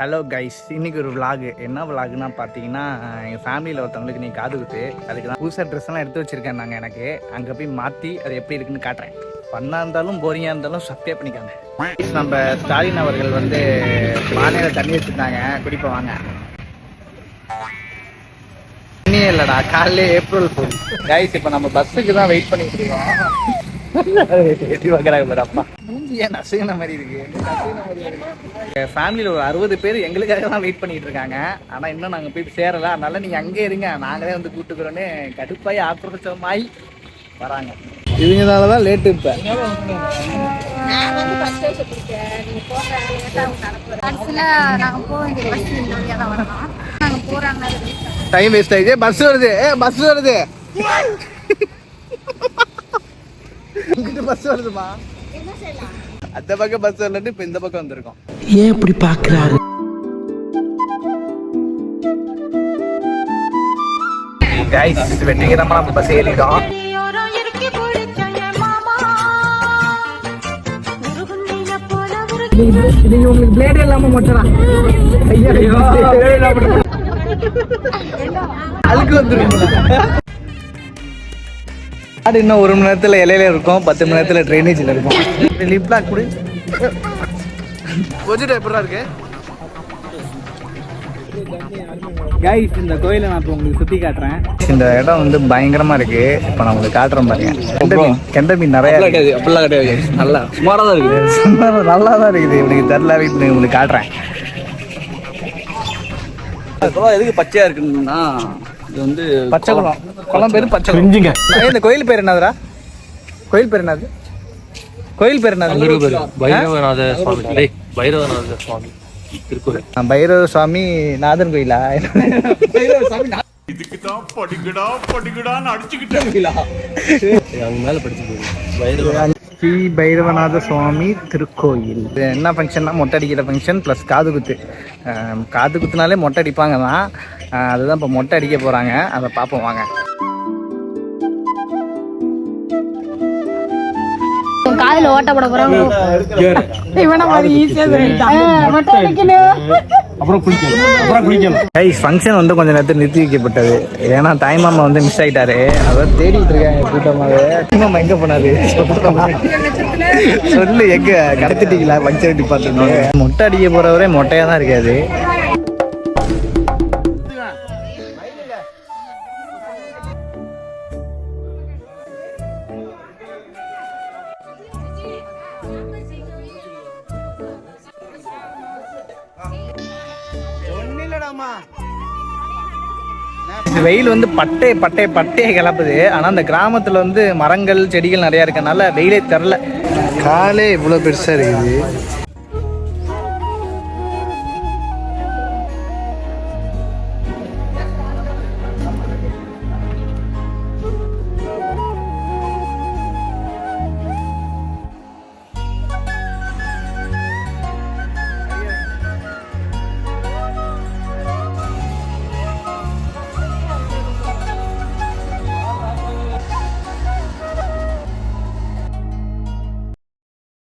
Hello guys இன்னைக்கு ஒரு vlog என்ன vlogனா பார்த்தீங்கன்னா எங்கள் ஃபேமிலியில் ஒருத்தவங்களுக்கு நீ காது குத்து. அதுக்கு தான் புதுசாக ட்ரெஸ்லாம் எடுத்து வச்சிருக்கேன் நாங்கள் எனக்கு. அங்கே போய் மாற்றி அது எப்படி இருக்குன்னு காட்டுறேன். பண்ணா இருந்தாலும் போரிங்காக இருந்தாலும் சப்ஸ்கிரைப் பண்ணிக்காங்க நம்ம ஸ்டாலின் அவர்கள் வந்து மாநில தண்ணி வச்சுருந்தாங்க குடிப்ப வாங்க. தண்ணியே இல்லைடா. காலையில ஏப்ரல் ஃபோன் கைஸ் இப்போ நம்ம பஸ்ஸுக்கு தான் வெயிட் பண்ணிட்டு இருக்கோம். எப்படி பார்க்குறாங்க பாரு அப்பா. மூஞ்சி ஏன் நசுங்கின மாதிரி இருக்கு. இருக்கு. ஃபேமிலியில் ஒரு அறுபது பேர் எங்களுக்காக தான் வெயிட் பண்ணிட்டு இருக்காங்க. ஆனால் இன்னும் நாங்கள் போய் சேரல. அதனால நீங்கள் அங்கே இருங்க. நாங்களே வந்து கூட்டுக்கிறோன்னு கடுப்பாய் ஆக்ரோஷமாய் வராங்க. இவங்கனால தான் லேட்டு இப்போ. நான் வந்து ஃபர்ஸ்ட் டே சொல்லிருக்கேன் நீங்க போங்க லேட்டா அவங்க நடப்புறேன் கடைசியில நாங்க போக வேண்டிய பஸ் இந்த வழியா தான் வரணும். நாங்க போறாங்க டைம் வேஸ்ட் ஆயிடுச்சு. பஸ் வருது. ஏ பஸ் வருது. இங்கிட்டு பஸ் வருதுமா? அந்த பக்கம் பஸ் வரலன்னு இப்போ இந்த பக்கம் வந்திருக்கோம். ஏன் இப்படி பாக்குறாரு? கைஸ் வெற்றிகரமாக நம்ம பஸ் ஏறிட்டோம். நீங்க உங்களுக்கு பிளேட் இல்லாம மொட்டலாம் அழுக்கு வந்துருக்கீங்களா அது இன்னும் ஒரு மணி நேரத்துல இலையில இருக்கும் பத்து மணி நேரத்துல ட்ரைனேஜ்ல இருக்கும். லிப் லாக் கொடு. கொஞ்சம் எப்படா இருக்கு? கைஸ் இந்த கோயிலை நான் இப்போ உங்களுக்கு சுத்தி காட்டுறேன். இந்த இடம் வந்து பயங்கரமா இருக்கு. இப்போ நான் உங்களுக்கு காட்டுறேன் பாருங்க. கெண்டை மீன் நிறைய. கிடையாது அப்படிலாம் கிடையாது நல்லா சுமாராக தான் இருக்குது. சும்மா நல்லா தான் இருக்குது இவனுக்கு தெரில வீட்டு உங்களுக்கு காட்டுறேன். எதுக்கு பச்சையா இருக்குன்னா இது வந்து பச்சை குளம். குளம். பேரு பச்சை குளம். ஏய், இந்த கோயில் பேர் என்னதுடா? கோயில் பேர் என்னது? கோயில் பேர் என்னது? பைரவநாத சுவாமி. டேய் பைரவநாத சுவாமி. திருக்கோயில். பைரவ சுவாமி நாதன் கோயிலா? அவங்க மேல படிச்சு பைரவ ஸ்ரீ பைரவநாத சுவாமி திருக்கோயில். இது என்ன ஃபங்க்ஷன்னா மொட்டை அடிக்கிற ஃபங்க்ஷன் ப்ளஸ் காது குத்து. காது குத்துனாலே மொட்டை அடிப்பாங்க தான். அதுதான் இப்போ மொட்டை அடிக்க போகிறாங்க அதை பார்ப்போம் வாங்க. காதுல ஓட்ட போட போறாங்க. இவன மாதிரி ஈஸியா மட்டும் அடிக்கணும். அப்புறம் குளிக்கலாம். அப்புறம் குளிக்கலாம். கைஸ் ஃபங்க்ஷன் வந்து கொஞ்சம் நேரத்தில் நிறுத்தி வைக்கப்பட்டது. ஏன்னா தாய் மாமா வந்து மிஸ் ஆயிட்டாரு. அதான் தேடிட்டு இருக்காங்க கூட்டமாவே. மாமா எங்க போனாரு? சொல்லு எங்க? கடத்திட்டீங்களா? ஃபங்க்ஷன் டிபார்ட்மெண்ட் மொட்டை அடிக்க போறவரே மொட்டையா தான் இருக்காது இந்த வெயில் வந்து பட்டை பட்டை பட்டையை கிளப்புது. ஆனா அந்த கிராமத்துல வந்து மரங்கள் செடிகள் நிறைய இருக்கனால வெயிலே தெரில காலே இவ்வளவு பெருசா இருக்குது.